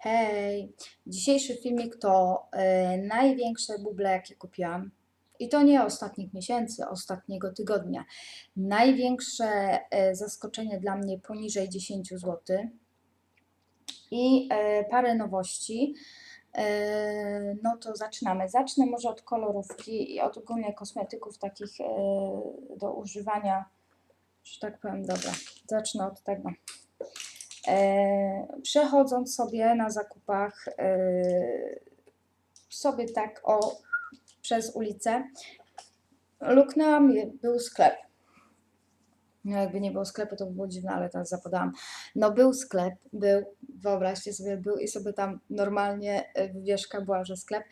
Hej! Dzisiejszy filmik to e, największe buble, jakie kupiłam. I to nie ostatnich miesięcy, ostatniego tygodnia. Największe e, zaskoczenie dla mnie poniżej 10 zł. I e, parę nowości. No to zaczynamy. Zacznę może od kolorówki i od ogólnie kosmetyków takich do używania, że tak powiem, dobra. Zacznę od tego. E, przechodząc sobie na zakupach, e, sobie tak o przez ulicę, luknęłam, był sklep. No jakby nie było sklepu, to by było dziwne, ale teraz zapodałam. No był sklep, był, wyobraźcie sobie, był i sobie tam normalnie e, wywieszka była, że sklep,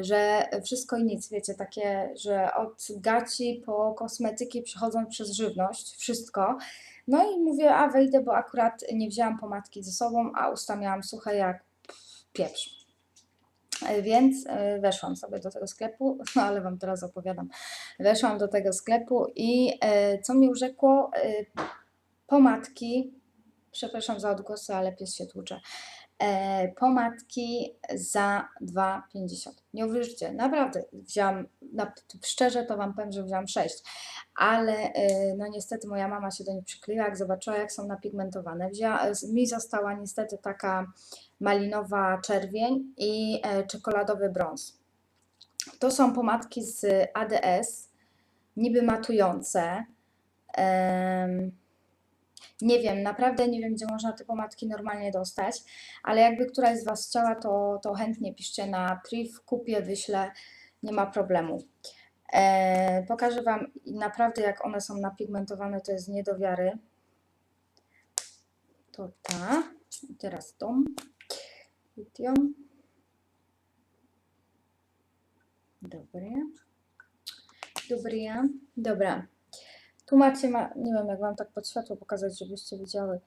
że wszystko i nic, wiecie, takie, że od gaci po kosmetyki przechodząc przez żywność, wszystko. No i mówię, a wejdę, bo akurat nie wzięłam pomadki ze sobą, a usta miałam suche jak pieprz. E, Więc e, weszłam sobie do tego sklepu, no ale Wam teraz opowiadam. Weszłam do tego sklepu i e, co mnie urzekło? Pomadki, przepraszam za odgłosy, ale pies się tłucze. E, pomadki za 2,50. Nie uwierzycie, naprawdę wziąłam, na, szczerze to Wam powiem, że wziąłam 6, ale e, no niestety moja mama się do nich przykleiła, jak zobaczyła jak są napigmentowane. Wzięła, mi została niestety taka malinowa czerwień i e, czekoladowy brąz. To są pomadki z ADS, niby matujące. Em, nie wiem, naprawdę nie wiem, gdzie można te pomadki normalnie dostać, ale jakby któraś z Was chciała, to, to chętnie piszcie na priv, kupię, wyślę, nie ma problemu. E, pokażę Wam naprawdę, jak one są napigmentowane, to jest nie do wiary. To ta, i teraz tą. Lithium. Dobry. Dobry. Dobra. Tu macie, ma, nie wiem jak Wam tak pod światło pokazać, żebyście widziały.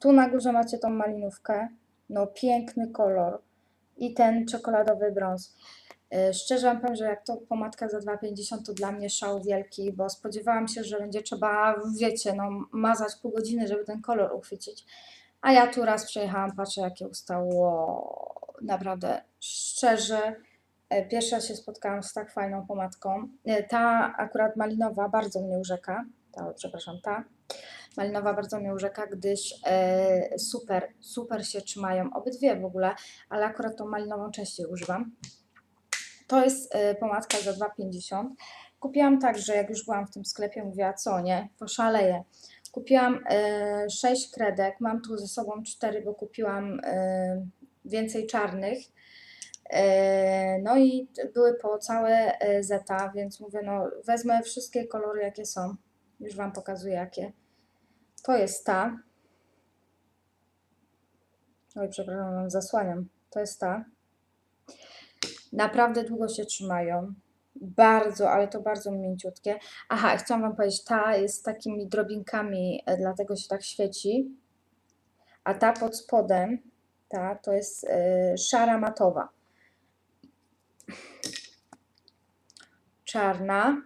Tu na górze macie tą malinówkę. No piękny kolor. I ten czekoladowy brąz. E, Szczerze Wam powiem, że jak to pomadka za 2,50 to dla mnie szał wielki, bo spodziewałam się, że będzie trzeba, wiecie, no mazać pół godziny, żeby ten kolor uchwycić. A ja tu raz przejechałam, patrzę jakie ustało. Naprawdę, szczerze, pierwszy raz się spotkałam z tak fajną pomadką. E, Ta akurat malinowa bardzo mnie urzeka. Ta, przepraszam, ta malinowa bardzo mnie urzeka, gdyż e, super, super się trzymają. Obydwie w ogóle, ale akurat tą malinową częściej używam. To jest e, pomadka za 2,50. Kupiłam tak, że jak już byłam w tym sklepie, mówiła co nie, poszaleję. Kupiłam e, 6 kredek, mam tu ze sobą 4, bo kupiłam e, więcej czarnych. E, no i były po całe e, zeta, więc mówię, no wezmę wszystkie kolory jakie są. Już Wam pokazuję jakie. To jest ta. Oj, przepraszam, zasłaniam. To jest ta. Naprawdę długo się trzymają. Bardzo, ale to bardzo mięciutkie. Aha, chciałam Wam powiedzieć, ta jest z takimi drobinkami, e, dlatego się tak świeci. A ta pod spodem, ta to jest e, szara matowa. Czarna.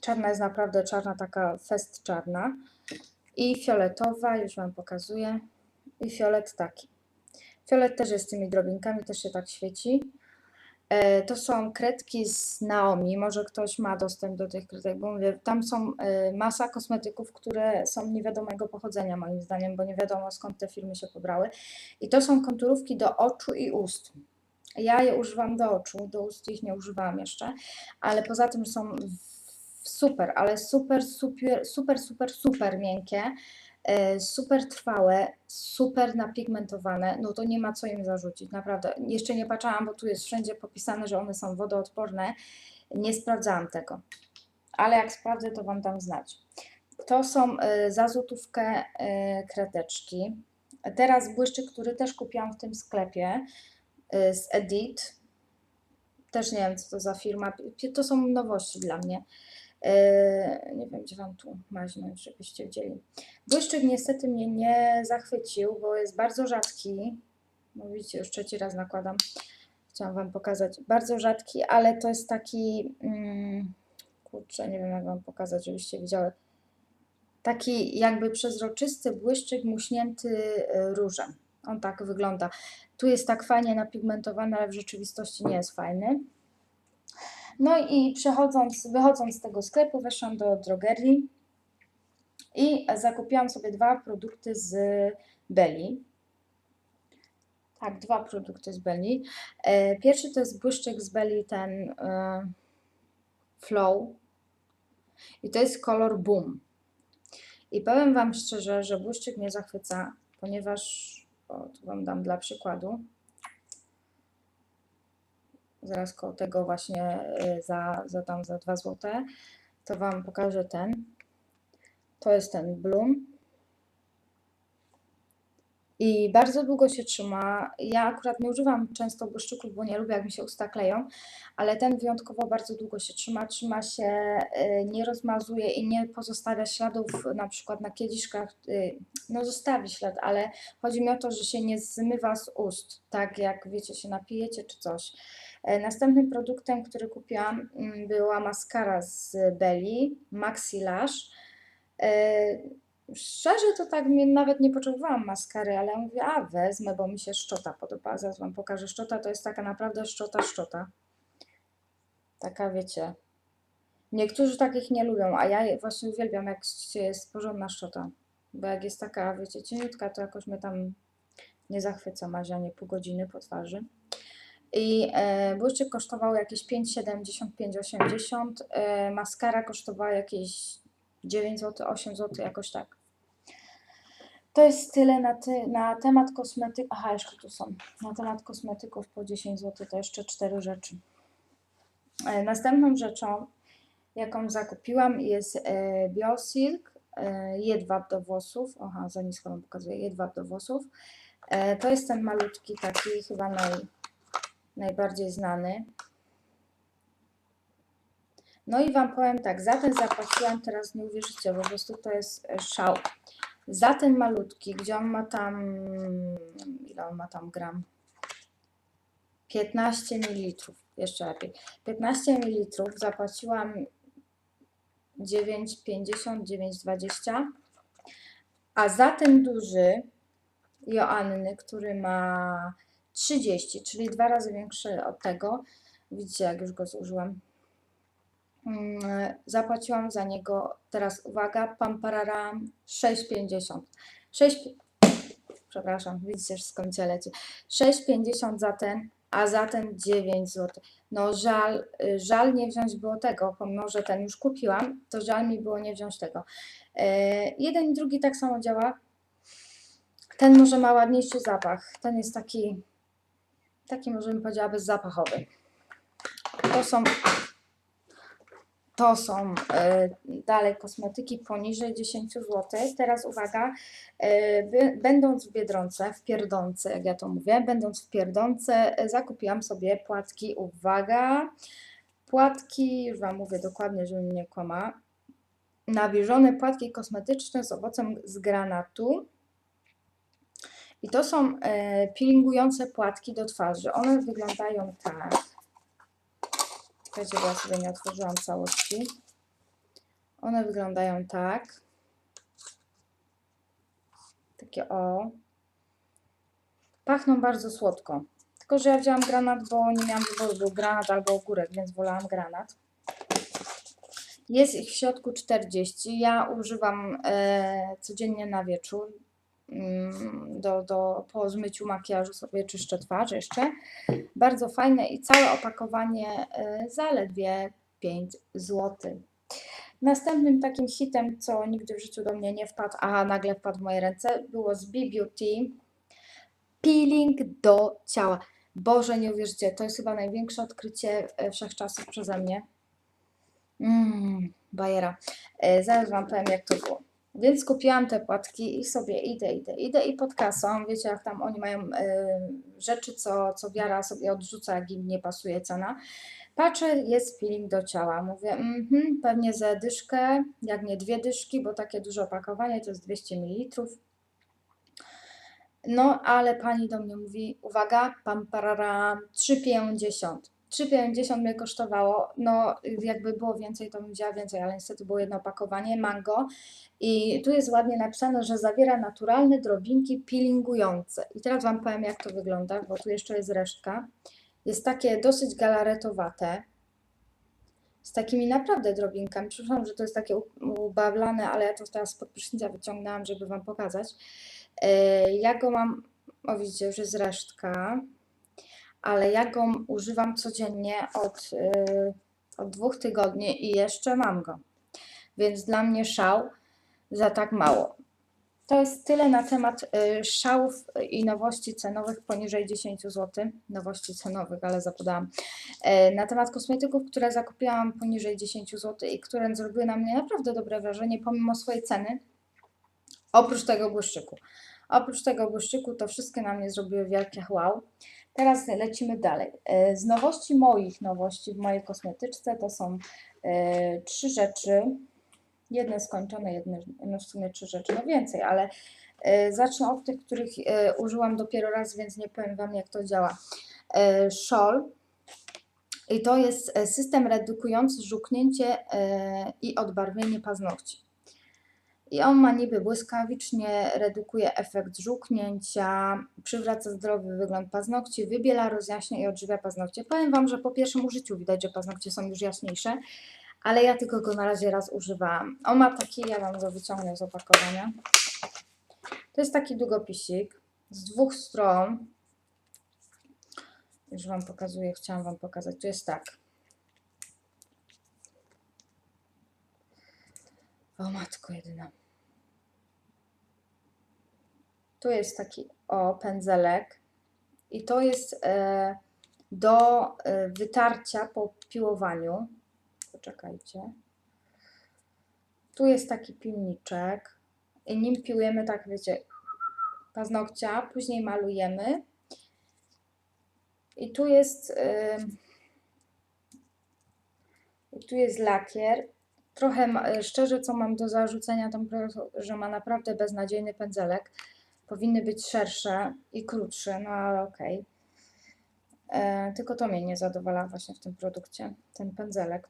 Czarna jest naprawdę czarna, taka fest czarna. I fioletowa, już Wam pokazuję. I fiolet taki. Fiolet też jest z tymi drobinkami, też się tak świeci. E, To są kredki z Naomi. Może ktoś ma dostęp do tych kredek, bo mówię, tam są e, masa kosmetyków, które są niewiadomego pochodzenia, moim zdaniem, bo nie wiadomo skąd te firmy się pobrały. I to są konturówki do oczu i ust. Ja je używam do oczu, do ust ich nie używałam jeszcze, ale poza tym są super, ale super, super, super, super, super miękkie, e, super trwałe, super napigmentowane, no to nie ma co im zarzucić, naprawdę. Jeszcze nie patrzyłam, bo tu jest wszędzie popisane, że one są wodoodporne. Nie sprawdzałam tego, ale jak sprawdzę, to Wam dam znać. To są e, za złotówkę e. Teraz błyszczyk, który też kupiłam w tym sklepie z Edit. Też nie wiem, co to za firma. To są nowości dla mnie. E, Nie wiem, gdzie Wam tu maźnąć, żebyście widzieli. Błyszczyk niestety mnie nie zachwycił, bo jest bardzo rzadki. Widzicie, już trzeci raz nakładam. Chciałam Wam pokazać. Bardzo rzadki, ale to jest taki... Mm, kurczę, nie wiem jak Wam pokazać, żebyście widziały. taki jakby przezroczysty błyszczyk muśnięty y, różem. On tak wygląda. Tu jest tak fajnie napigmentowany, ale w rzeczywistości nie jest fajny. No i przechodząc, wychodząc z tego sklepu, weszłam do drogerii i zakupiłam sobie dwa produkty z Belli. Tak, dwa produkty z Belli. E, Pierwszy to jest błyszczyk z Belli, ten e, Flow. I to jest kolor Boom. I powiem Wam szczerze, że błyszczyk mnie zachwyca, ponieważ, o, tu Wam dam dla przykładu, zaraz koło tego właśnie y, za, za tam za 2 zł, to Wam pokażę ten. To jest ten Bloom. I bardzo długo się trzyma. Ja akurat nie używam często błyszczyków, bo nie lubię, jak mi się usta kleją, ale ten wyjątkowo bardzo długo się trzyma. Trzyma się, y, nie rozmazuje i nie pozostawia śladów na przykład na kieliszkach. y, No zostawi ślad, ale chodzi mi o to, że się nie zmywa z ust, tak jak wiecie, się napijecie czy coś. E, Następnym produktem, który kupiłam, mm, była maskara z Belli, Maxi Lash. E, Szczerze to tak mnie nawet nie potrzebowałam maskary, ale mówię, a wezmę, bo mi się szczota podoba. Zaraz Wam pokażę. Szczota to jest taka naprawdę szczota, szczota. Taka wiecie. Niektórzy takich nie lubią, a ja właśnie uwielbiam, jak jest porządna szczota. Bo jak jest taka, wiecie, cieniutka, to jakoś mnie tam nie zachwyca mazianie pół godziny po twarzy. I e, błyszczyk kosztował jakieś 5,70, 5,80. E, maskara kosztowała jakieś 9 zł, 8 zł, jakoś tak. To jest tyle na, ty, na temat kosmetyków. Aha, jeszcze tu są. Na temat kosmetyków po 10 zł to jeszcze cztery rzeczy. E, następną rzeczą, jaką zakupiłam, jest e, Biosilk, e, jedwab do włosów. Aha, za nisko wam pokazuję, jedwab do włosów. To jest ten malutki, taki chyba naj, najbardziej znany. No i Wam powiem tak, za ten zapłaciłam, teraz nie uwierzycie, po prostu to jest e, szał. Za ten malutki, gdzie on ma tam, ile on ma tam gram? 15 ml, jeszcze lepiej. 15 ml zapłaciłam 9,50, 9,20. A za ten duży Joanny, który ma 30, czyli dwa razy większy od tego, widzicie jak już go zużyłam, zapłaciłam za niego, teraz uwaga, pampararam 6,50. 6, przepraszam, widzicie, skąd cię leci. 6,50 za ten, a za ten 9 zł. No żal, y, żal nie wziąć było tego, pomimo, że ten już kupiłam, to żal mi było nie wziąć tego. E, jeden i drugi tak samo działa. Ten może ma ładniejszy zapach. Ten jest taki, taki może bym powiedziała bezzapachowy. To są to są e, dalej kosmetyki poniżej 10 zł. Teraz uwaga, e, będąc w Biedronce, w Pierdące, jak ja to mówię, będąc w Pierdące, e, zakupiłam sobie płatki, uwaga, płatki, już Wam mówię dokładnie, żeby mnie nie kłama, nawilżone płatki kosmetyczne z owocem z granatu. I to są peelingujące płatki do twarzy. One wyglądają tak. Czekajcie, bo ja sobie nie otworzyłam całości. One wyglądają tak. Takie o. Pachną bardzo słodko. Tylko, że ja wzięłam granat, bo nie miałam wyboru. Był granat albo ogórek, więc wolałam granat. Jest ich w środku 40. Ja używam e, codziennie na wieczór. Mm, Do, do, po zmyciu makijażu sobie czyszczę twarz jeszcze. Bardzo fajne i całe opakowanie e, zaledwie 5 zł. Następnym takim hitem, co nigdy w życiu do mnie nie wpadł, a nagle wpadł w moje ręce, było z B-Beauty peeling do ciała. Boże, nie uwierzycie, to jest chyba największe odkrycie e, wszechczasów przeze mnie. Mmm, bajera. E, zaraz Wam powiem, jak to było. Więc kupiłam te płatki i sobie idę, idę, idę i pod kasą, wiecie jak tam oni mają e, rzeczy, co, co wiara sobie odrzuca, jak im nie pasuje cena. Patrzę, jest peeling do ciała. Mówię, mhm, pewnie za dyszkę, jak nie dwie dyszki, bo takie duże opakowanie to jest 200 ml. No, ale pani do mnie mówi, uwaga, pam pararam, 3,50. 3,50 mnie kosztowało. No, jakby było więcej, to bym wzięła więcej, ale niestety było jedno opakowanie mango. I tu jest ładnie napisane, że zawiera naturalne drobinki peelingujące. I teraz Wam powiem, jak to wygląda, bo tu jeszcze jest resztka. Jest takie dosyć galaretowate. Z takimi naprawdę drobinkami. Przepraszam, że to jest takie ubawlane, ale ja to teraz spod prysznica wyciągnęłam, żeby Wam pokazać. E, Ja go mam, o widzicie, już jest resztka, ale ja go używam codziennie od, e, od dwóch tygodni i jeszcze mam go. Więc dla mnie szał za tak mało. To jest tyle na temat y, szałów i nowości cenowych poniżej 10 zł. Nowości cenowych, ale zapodałam. E, Na temat kosmetyków, które zakupiłam poniżej 10 zł i które zrobiły na mnie naprawdę dobre wrażenie pomimo swojej ceny. Oprócz tego błyszczyku. Oprócz tego błyszczyku to wszystkie na mnie zrobiły wielkie wow. Teraz lecimy dalej. E, Z nowości moich nowości w mojej kosmetyczce to są e, trzy rzeczy. Jedne skończone, jedne, no w sumie trzy rzeczy, no więcej, ale e, zacznę od tych, których użyłam dopiero raz, więc nie powiem Wam jak to działa. Szol i to jest system redukujący żółknięcie e, i odbarwienie paznokci. I on ma niby błyskawicznie, redukuje efekt żółknięcia, przywraca zdrowy wygląd paznokci, wybiela, rozjaśnia i odżywia paznokcie. Powiem Wam, że po pierwszym użyciu widać, że paznokcie są już jaśniejsze, ale ja tylko go na razie raz używałam. On ma taki, ja Wam go wyciągnę z opakowania. To jest taki długopisik z dwóch stron. Już Wam pokazuję, chciałam Wam pokazać. Tu jest tak. O matko jedyna. Tu jest taki o pędzelek i to jest e, do e, wytarcia po piłowaniu. Poczekajcie. Tu jest taki pilniczek i nim piłujemy tak wiecie paznokcia, później malujemy. I tu jest e, tu jest lakier trochę ma- szczerze, co mam do zarzucenia produktu, że ma naprawdę beznadziejny pędzelek. Powinny być szersze i krótsze, no ale okej. E, Tylko to mnie nie zadowala właśnie w tym produkcie, ten pędzelek.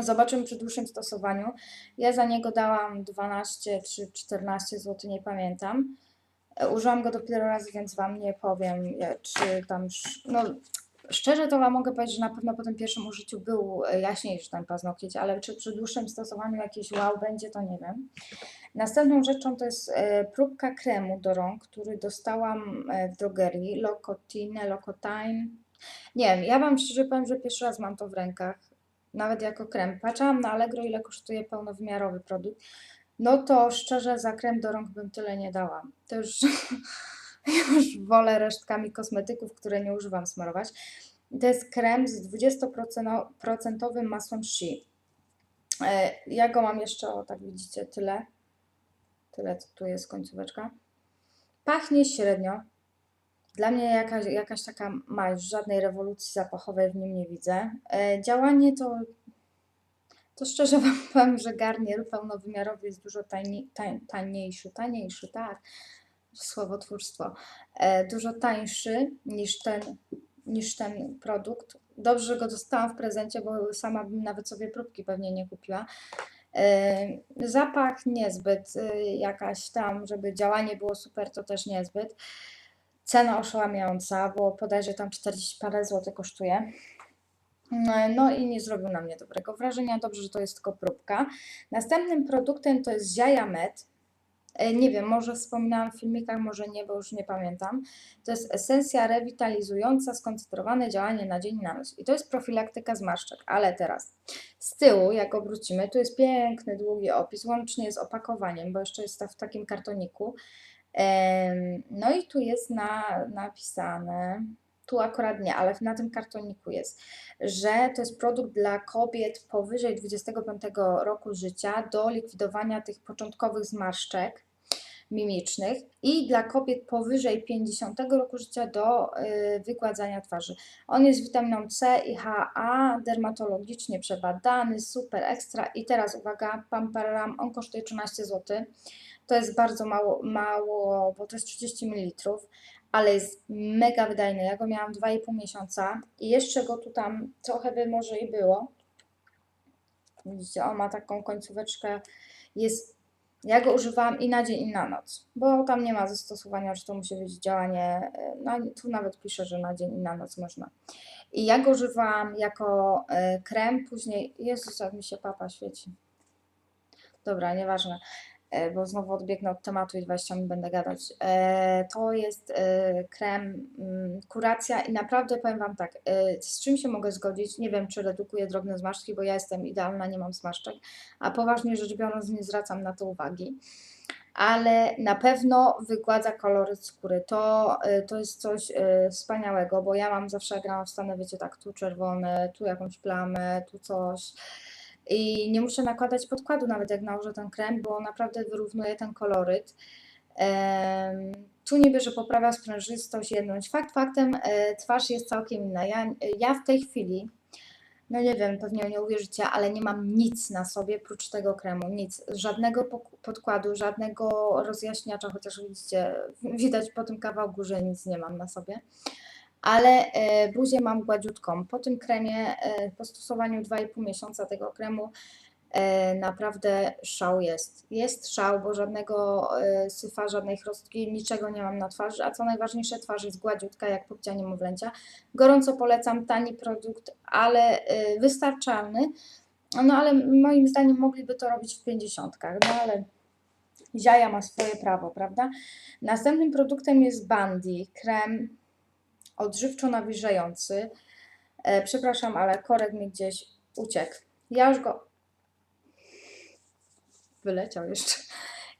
Zobaczymy przy dłuższym stosowaniu. Ja za niego dałam 12 czy 14 zł, nie pamiętam. E, Użyłam go dopiero raz, więc Wam nie powiem, e, czy tam. No, Szczerze to Wam mogę powiedzieć, że na pewno po tym pierwszym użyciu był e, jaśniejszy ten paznokieć, ale czy przy dłuższym stosowaniu jakiś wow będzie, to nie wiem. Następną rzeczą to jest e, próbka kremu do rąk, który dostałam e, w drogerii, Locotine, Locotine. Nie wiem, ja Wam szczerze powiem, że pierwszy raz mam to w rękach, nawet jako krem. Patrzyłam na Allegro, ile kosztuje pełnowymiarowy produkt. No to szczerze za krem do rąk bym tyle nie dała. To już, już wolę resztkami kosmetyków, które nie używam smarować. To jest krem z 20% masłem shea. Ja go mam jeszcze, o tak widzicie, tyle. Tyle, tu jest końcóweczka. Pachnie średnio. Dla mnie jakaś, jakaś taka maź, żadnej rewolucji zapachowej w nim nie widzę. E, Działanie to, to szczerze Wam powiem, że garnier pełnowymiarowy jest dużo taniej, tań, taniejszy, taniejszy, tak, słowotwórstwo, e, dużo tańszy niż ten, niż ten produkt. Dobrze, go dostałam w prezencie, bo sama bym nawet sobie próbki pewnie nie kupiła. E, Zapach niezbyt, e, jakaś tam, żeby działanie było super, to też niezbyt. Cena oszałamiająca, bo bodajże tam 40 parę złotych kosztuje. No, No i nie zrobił na mnie dobrego wrażenia. Dobrze, że to jest tylko próbka. Następnym produktem to jest Ziaja Med. E, Nie wiem, może wspominałam w filmikach, może nie, bo już nie pamiętam. To jest esencja rewitalizująca, skoncentrowane działanie na dzień i na noc. I to jest profilaktyka zmarszczek. Ale teraz z tyłu, jak obrócimy, tu jest piękny, długi opis, łącznie z opakowaniem, bo jeszcze jest ta- w takim kartoniku. No i tu jest na, napisane, tu akurat nie, ale na tym kartoniku jest, że to jest produkt dla kobiet powyżej 25 roku życia do likwidowania tych początkowych zmarszczek mimicznych i dla kobiet powyżej 50 roku życia do y, wygładzania twarzy. On jest witaminą C i HA, dermatologicznie przebadany, super ekstra i teraz uwaga, pam param, on kosztuje 13 zł. To jest bardzo mało, mało, bo to jest 30 ml, ale jest mega wydajny. Ja go miałam 2,5 miesiąca i jeszcze go tu tam trochę by może i było. Widzicie, on ma taką końcóweczkę, jest, ja go używałam i na dzień i na noc, bo tam nie ma zastosowania, że to musi być działanie, no, tu nawet pisze, że na dzień i na noc można. I ja go używałam jako e, krem, później, Jezus, jak mi się papa świeci. Dobra, nieważne, bo znowu odbiegnę od tematu i 20 minut będę gadać. E, To jest e, krem mm, kuracja i naprawdę powiem Wam tak, e, z czym się mogę zgodzić? Nie wiem, czy redukuje drobne zmarszczki, bo ja jestem idealna, nie mam zmarszczek, a poważnie rzecz biorąc nie zwracam na to uwagi. Ale na pewno wygładza koloryt skóry. To, e, to jest coś e, wspaniałego, bo ja mam zawsze, grałam w Stanę, wiecie, tak, tu czerwone, tu jakąś plamę, tu coś. I nie muszę nakładać podkładu nawet jak nałożę ten krem, bo naprawdę wyrównuje ten koloryt. Tu niby, że poprawia sprężystość, jedność. Fakt faktem, e, twarz jest całkiem inna. Ja, ja w tej chwili, no nie wiem, pewnie nie uwierzycie, ale nie mam nic na sobie prócz tego kremu, nic. Żadnego podkładu, żadnego rozjaśniacza, chociaż widzicie, widać po tym kawałku, że nic nie mam na sobie. Ale e, buzię mam gładziutką. Po tym kremie, e, po stosowaniu 2,5 miesiąca tego kremu, e, naprawdę szał jest. Jest szał, bo żadnego syfa, żadnej chrostki, niczego nie mam na twarzy, a co najważniejsze, twarz jest gładziutka, jak popcia niemowlęcia. Gorąco polecam, tani produkt, ale wystarczalny. No ale moim zdaniem mogliby to robić w 50, no ale ziaja ma swoje prawo, prawda? Następnym produktem jest Bandy, krem odżywczo nawilżający. E, przepraszam, ale korek mi gdzieś uciekł. Ja już go. Wyleciał jeszcze.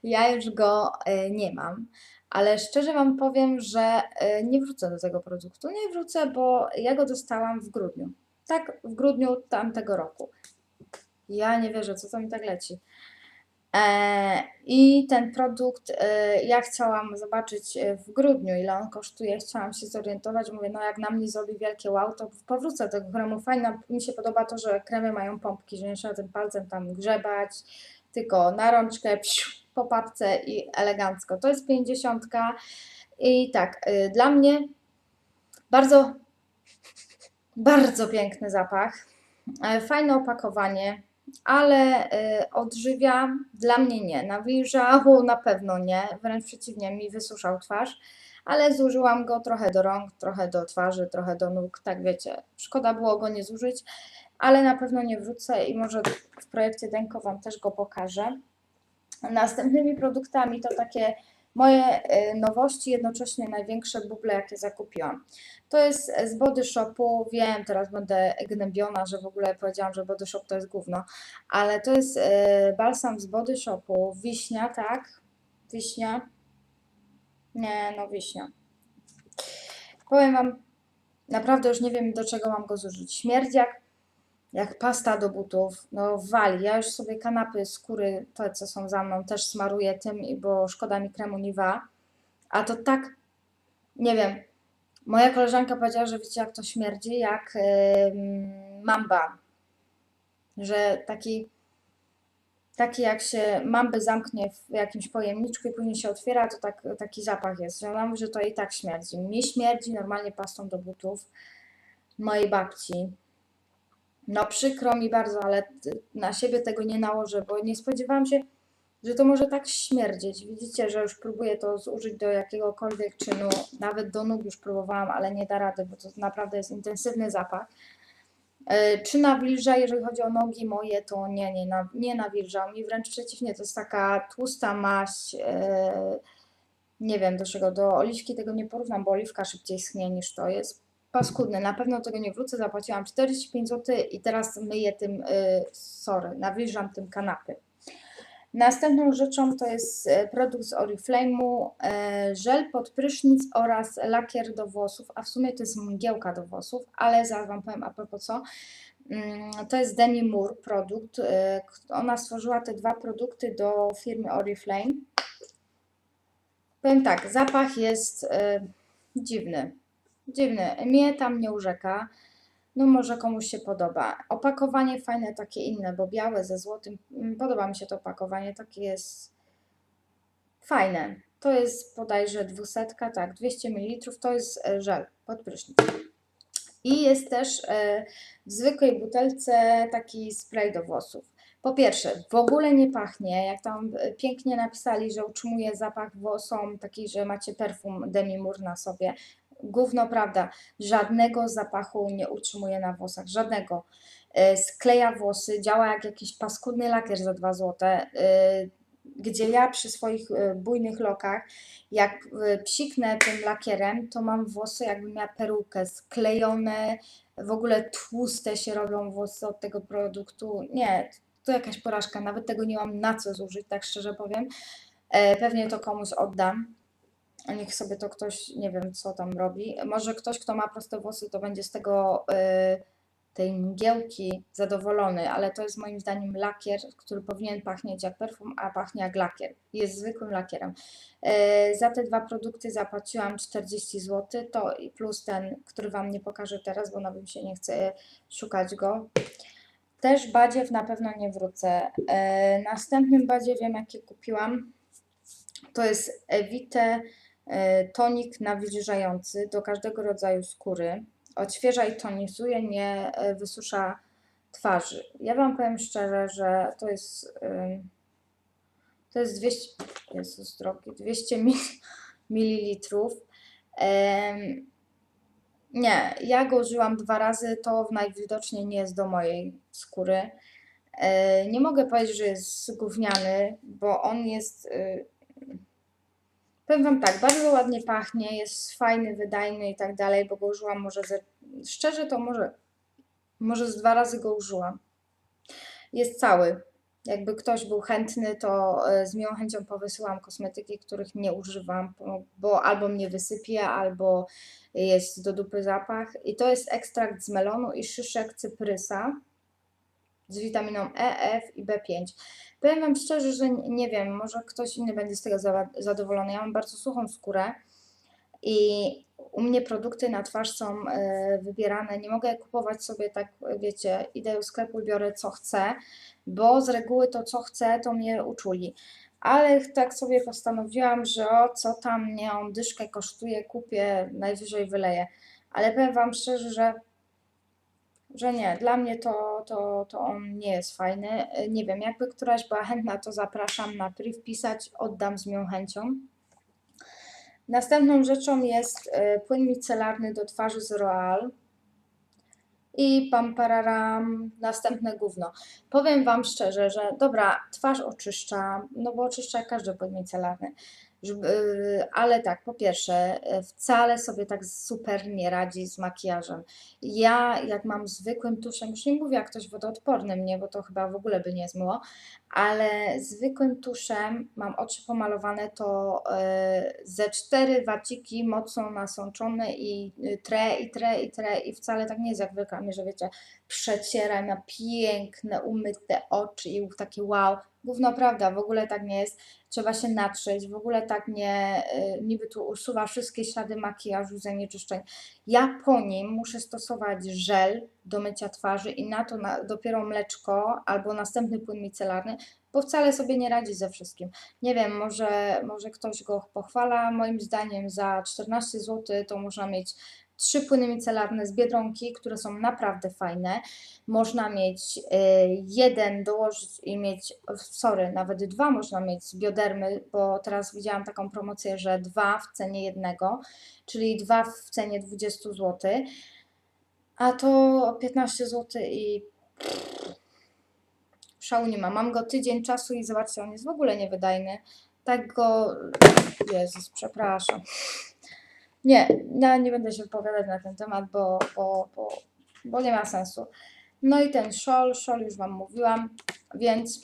Ja już go e, nie mam, ale szczerze Wam powiem, że e, nie wrócę do tego produktu. Nie wrócę, bo ja go dostałam w grudniu. Tak, w grudniu tamtego roku. Ja nie wierzę, co to mi tak leci. E, I ten produkt e, ja chciałam zobaczyć e, w grudniu, ile on kosztuje. Chciałam się zorientować. Mówię, no jak na mnie zrobi wielkie wow, to powrócę do kremu. Fajne, mi się podoba to, że kremy mają pompki, że nie trzeba tym palcem tam grzebać, tylko na rączkę, psiu, po papce i elegancko. To jest 50. I tak, dla mnie bardzo, bardzo piękny zapach. Fajne opakowanie ale y, odżywia dla mnie nie. Nawilżało na pewno nie, wręcz przeciwnie, mi wysuszał twarz, ale zużyłam go trochę do rąk, trochę do twarzy, trochę do nóg, tak wiecie. Szkoda było go nie zużyć, ale na pewno nie wrócę i może w projekcie Denko Wam też go pokażę. Następnymi produktami to takie moje y, nowości, jednocześnie największe buble, jakie zakupiłam. To jest z Body Shopu, wiem, teraz będę gnębiona, że w ogóle powiedziałam, że Body Shop to jest gówno, ale to jest y, balsam z Body Shopu, wiśnia, tak? Wiśnia. Nie, no wiśnia. Powiem Wam, naprawdę już nie wiem, do czego mam go zużyć. Śmierdzi jak, pasta do butów, no wali. Ja już sobie kanapy, skóry, te co są za mną, też smaruję tym, bo szkoda mi kremu Niva. A to tak, nie wiem, moja koleżanka powiedziała, że wiecie jak to śmierdzi, jak ym, mamba. Że taki, taki jak się mamby zamknie w jakimś pojemniczku i później się otwiera, to tak, taki zapach jest. Że Ona mówi, że to i tak śmierdzi. Mnie śmierdzi normalnie pastą do butów mojej babci. No przykro mi bardzo, ale na siebie tego nie nałożę, bo nie spodziewałam się, że to może tak śmierdzieć. Widzicie, że już próbuję to zużyć do jakiegokolwiek czynu. Nawet do nóg już próbowałam, ale nie da rady, bo to naprawdę jest intensywny zapach. E, Czy nawilża, jeżeli chodzi o nogi moje, to nie, nie, nie nawilża mi, wręcz przeciwnie, to jest taka tłusta maść, e, nie wiem do czego, do oliwki tego nie porównam, bo oliwka szybciej schnie niż to jest. Paskudne, na pewno tego nie wrócę, zapłaciłam 45 zł i teraz myję tym, y, sorry, nawilżam tym kanapy. Następną rzeczą to jest e, produkt z Oriflame'u, e, żel pod prysznic oraz lakier do włosów, a w sumie to jest mgiełka do włosów, ale zaraz Wam powiem a propos co. Mm, To jest Demi Moore produkt. k- Ona stworzyła te dwa produkty do firmy Oriflame. Powiem tak, zapach jest e, dziwny. Dziwny. Mnie tam nie urzeka. No może komuś się podoba. Opakowanie fajne, takie inne, bo białe ze złotym. Mm, Podoba mi się to opakowanie. Takie jest Fajne. To jest bodajże 200, tak, 200 ml to jest e, żel pod prysznic. I jest też e, w zwykłej butelce taki spray do włosów. Po pierwsze, w ogóle nie pachnie, jak tam e, pięknie napisali, że utrzymuje zapach włosom, taki, że macie perfum Demi Moore na sobie. Gówno prawda, żadnego zapachu nie utrzymuje na włosach, żadnego. E, Skleja włosy, działa jak jakiś paskudny lakier za 2 zł. e, Gdzie ja przy swoich e, bujnych lokach, jak psiknę tym lakierem, to mam włosy jakbym miała perukę, sklejone, w ogóle tłuste się robią włosy od tego produktu. Nie, to jakaś porażka, nawet tego nie mam na co zużyć, tak szczerze powiem. Pewnie to komuś oddam. A niech sobie to ktoś, nie wiem co tam robi. Może ktoś, kto ma proste włosy, to będzie z tego e, tej mgiełki zadowolony, ale to jest moim zdaniem lakier, który powinien pachnieć jak perfum, a pachnie jak lakier. Jest zwykłym lakierem. E, Za te dwa produkty zapłaciłam 40 zł, to plus ten, który Wam nie pokażę teraz, bo nawet mi się nie chce szukać go. Też badziew na pewno nie wrócę. E, następnym badziewiem, jaki kupiłam, to jest Evite tonik nawilżający do każdego rodzaju skóry. Odświeża i tonizuje, nie e, wysusza twarzy. Ja Wam powiem szczerze, że to jest ym, to jest 200, Jezus drogi, 200 mil, mililitrów. Em, nie, ja go użyłam dwa razy, to najwidoczniej nie jest do mojej skóry. E, Nie mogę powiedzieć, że jest gówniany, bo on jest. Powiem Wam tak, bardzo ładnie pachnie, jest fajny, wydajny i tak dalej, bo go użyłam może ze, szczerze to może, może z dwa razy go użyłam. Jest cały. Jakby ktoś był chętny, to e, z miłą chęcią powysyłam kosmetyki, których nie używam, bo albo mnie wysypie, albo jest do dupy zapach. I to jest ekstrakt z melonu i szyszek cyprysa z witaminą E, F i B5. Powiem Wam szczerze, że nie, wiem, może ktoś inny będzie z tego za, zadowolony. Ja mam bardzo suchą skórę i u mnie produkty na twarz są e, wybierane. Nie mogę kupować sobie tak, wiecie, idę do sklepu i biorę co chcę, bo z reguły to co chcę, to mnie uczuli. Ale tak sobie postanowiłam, że o co tam mnie on dyszkę kosztuje, kupię, najwyżej wyleję. Ale powiem Wam szczerze, że że nie, dla mnie to, to, to on nie jest fajny. E, Nie wiem, jakby któraś była chętna, to zapraszam na priv pisać, oddam z miłą chęcią. Następną rzeczą jest e, płyn micelarny do twarzy z Roal i pampararam, następne gówno. Powiem Wam szczerze, że dobra, twarz oczyszcza, no bo oczyszcza każdy płyn micelarny, ale tak, po pierwsze, e, wcale sobie tak super nie radzi z makijażem. Ja, jak mam zwykłym tuszem, już nie mówię jak ktoś wodoodpornym, nie, bo to chyba w ogóle by nie zmyło, ale zwykłym tuszem mam oczy pomalowane, to e, ze cztery waciki mocno nasączone i y, tre, i tre, i tre, i wcale tak nie jest jak w reklamie, że wiecie, przecieram na piękne, umyte oczy i takie wow. Gówno prawda, w ogóle tak nie jest. Trzeba się natrzeć, w ogóle tak nie, y, niby tu usuwa wszystkie ślady makijażu, zanieczyszczeń. Ja po nim muszę stosować żel do mycia twarzy i na to na, dopiero mleczko albo następny płyn micelarny, bo wcale sobie nie radzi ze wszystkim. Nie wiem, może, może ktoś go pochwala. Moim zdaniem za 14 zł to można mieć trzy płyny micelarne z Biedronki, które są naprawdę fajne. Można mieć y, jeden, dołożyć i mieć, sorry, nawet dwa można mieć z biodermy, bo teraz widziałam taką promocję, że dwa w cenie jednego, czyli dwa w cenie 20 zł, a to 15 zł i szału nie ma. Mam go tydzień czasu i zobaczcie, on jest w ogóle niewydajny. Tak go, Jezus, przepraszam. Nie, ja nie będę się wypowiadać na ten temat, bo, bo, bo, bo nie ma sensu. No i ten szol, szol już Wam mówiłam, więc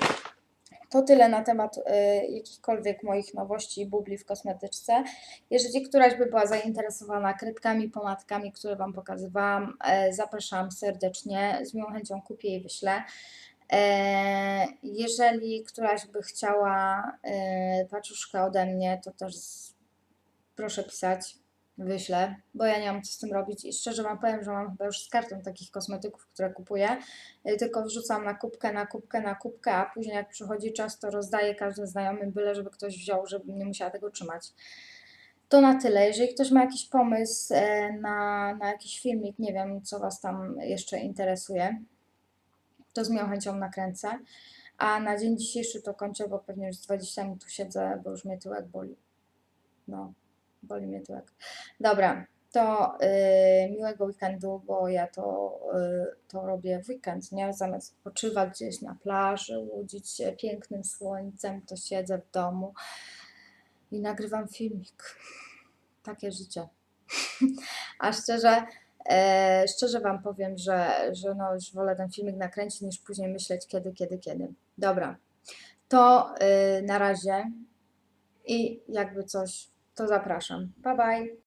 to tyle na temat y, jakichkolwiek moich nowości i bubli w kosmetyczce. Jeżeli któraś by była zainteresowana kredkami, pomadkami, które Wam pokazywałam, e, zapraszam serdecznie, z miłą chęcią kupię i wyślę. E, jeżeli któraś by chciała e, paczuszkę ode mnie, to też proszę pisać wyślę, bo ja nie mam co z tym robić i szczerze Wam powiem, że mam chyba już z kartą takich kosmetyków, które kupuję, y, tylko wrzucam na kubkę, na kubkę, na kubkę, a później jak przychodzi czas, to rozdaję każdym znajomym, byle żeby ktoś wziął, żebym nie musiała tego trzymać. To na tyle. Jeżeli ktoś ma jakiś pomysł e, na, na jakiś filmik, nie wiem, co Was tam jeszcze interesuje, to z miłą chęcią nakręcę. A na dzień dzisiejszy to kończę, bo pewnie już z 20 minut tu siedzę, bo już mnie tyłek boli. No, boli mnie tyłek. Dobra, to y, miłego weekendu, bo ja to, y, to robię w weekend, nie? Zamiast odpoczywać gdzieś na plaży, łudzić się pięknym słońcem, to siedzę w domu i nagrywam filmik. Takie życie. A szczerze, e, szczerze Wam powiem, że, że no już wolę ten filmik nakręcić, niż później myśleć kiedy, kiedy, kiedy. Dobra, to y, na razie i jakby coś, to zapraszam. Bye bye.